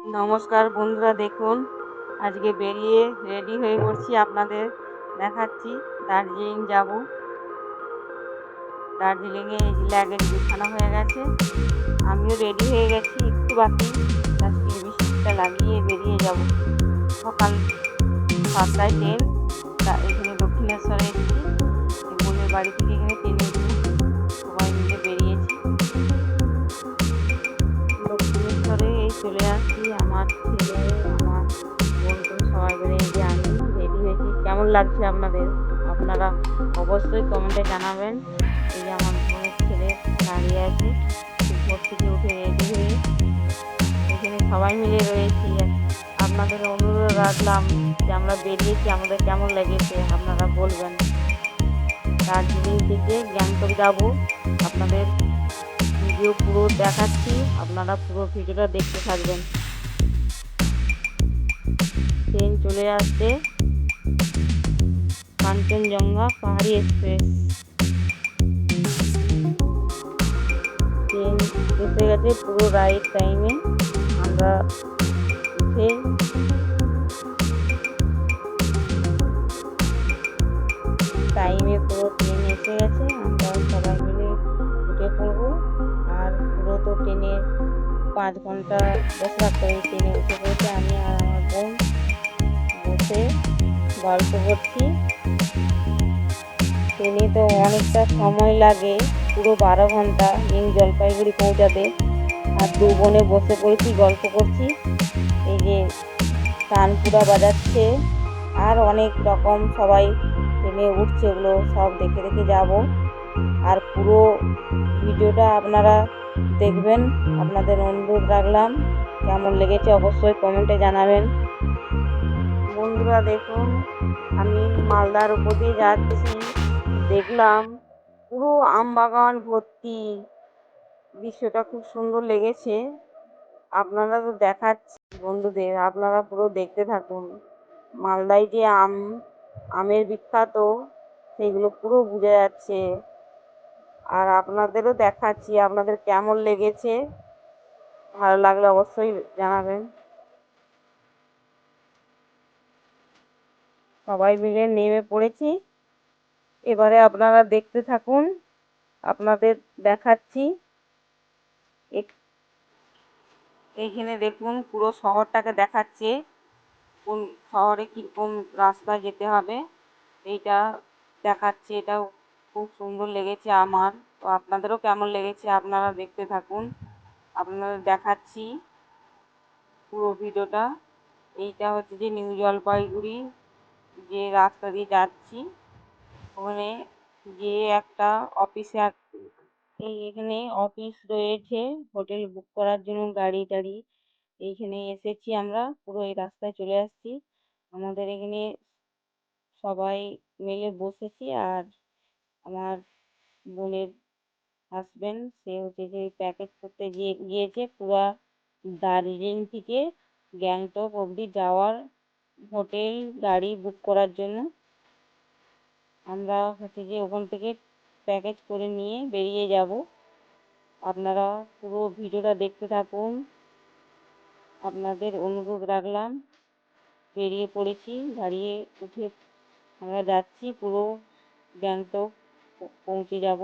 নমস্কার বন্ধুরা, দেখুন, আজকে বেরিয়ে রেডি হয়ে পড়ছি আপনাদের দেখাচ্ছি দার্জিলিং যাব। দার্জিলিংয়ে এই লাগেজ বিছানো হয়ে গেছে, আমিও রেডি হয়ে গেছি, একটু বাকি প্লাস্টিক লাগিয়ে বেরিয়ে যাব। সকাল সাতটায় ট্রেন এখানে দক্ষিণেশ্বরে এসেছি বোনের বাড়ি থেকে এখানে চলে আসছি আমার ছেলে, আমার বন্ধু সবাই মিলে যে আমি রেডি হয়েছি। কেমন লাগছে আপনাদের? আপনারা অবশ্যই কমেন্টে জানাবেন। এই যে আমার বোনের ছেলে দাঁড়িয়ে আছে ভোর থেকে উঠে রেডি হয়ে এখানে সবাই মিলে রয়েছি। আপনাদের অনুরোধ রাখলাম যে আমরা বেরিয়েছি, আমাদের কেমন লেগেছে আপনারা বলবেন। দার্জিলিং থেকে গ্যাংটক যাব। আপনাদের ভিডিও পুরো দেখাচ্ছি, আপনারা পুরো ভিডিওটা দেখতে থাকবেন। ট্রেন চলে আসছে। কাঞ্চনজঙ্ঘা পাহাড়ি এক্সপ্রেস। ট্রেন এসে গেছে পুরো রাইট টাইমে। আমরা উঠে টাইমে পুরো ট্রেন এসে গেছে। পাঁচ ঘণ্টা বসে থাকতে হবে ট্রেনে উঠে পড়েছে আমি আর আমার বোন বসে গল্প করছি। ট্রেনে তো অনেকটা সময় লাগে, পুরো বারো ঘণ্টা নিউ জলপাইগুড়ি পৌঁছাতে। আর দু বোনে বসে পড়েছি, গল্প করছি। এই যে কানপুরা বাজাচ্ছে, আর অনেক রকম সবাই ট্রেনে উঠছে, ওগুলো সব দেখে দেখে যাব। আর পুরো ভিডিওটা আপনারা দেখবেন আপনাদের অনুরোধ রাখলাম। কেমন লেগেছে অবশ্যই কমেন্টে জানাবেন। বন্ধুরা দেখুন, আমি মালদার উপর দিয়ে যাচ্ছি। দেখলাম পুরো আম বাগান ভর্তি। দৃশ্যটা খুব সুন্দর লেগেছে। আপনারা তো দেখাচ্ছি বন্ধুদের, আপনারা পুরো দেখতে থাকুন। মালদায় যে আম, আমের বিখ্যাত, সেগুলো পুরো বোঝা যাচ্ছে। আর আপনাদেরও দেখাচ্ছি আপনাদের কেমন লেগেছে। ভালো লাগলে অবশ্যই জানাবেন। সবাই মিলে নেমে পড়েছি। এবারে আপনারা দেখতে থাকুন, আপনাদের দেখাচ্ছি। এইখানে দেখুন পুরো শহরটাকে দেখাচ্ছে, কোন শহরে কীরকম রাস্তায় যেতে হবে, এইটা দেখাচ্ছে, এটাও খুব সুন্দর লেগেছে আমার। তো আপনাদেরও কেমন লেগেছে আপনারা দেখতে থাকুন। আপনাদের দেখাচ্ছি পুরো ভিডিওটা। এইটা হচ্ছে যে নিউ জলপাইগুড়ি যে রাস্তা দিয়ে যাচ্ছি। ওখানে যে একটা অফিসে এই এখানে অফিস রয়েছে। হোটেল বুক করার জন্য গাড়ি টাড়ি। এইখানে এসেছি আমরা, পুরো এই রাস্তায় চলে আসছি। আমাদের এখানে সবাই মিলে বসেছি আর আমার বোনের হাজব্যান্ড সে হচ্ছে যে প্যাকেজ করতে গিয়ে, গিয়েছে পুরো দার্জিলিং থেকে গ্যাংটক অবধি যাওয়ার হোটেল গাড়ি বুক করার জন্য। আমরা হচ্ছে যে ওখান থেকে প্যাকেজ করে নিয়ে বেরিয়ে যাব। আপনারা পুরো ভিডিওটা দেখতে থাকুন। আপনাদের অনুরোধ রাখলাম, বেরিয়ে পড়েছি দাঁড়িয়ে উঠে আমরা যাচ্ছি পুরো গ্যাংটক। পৌঁছে যাব।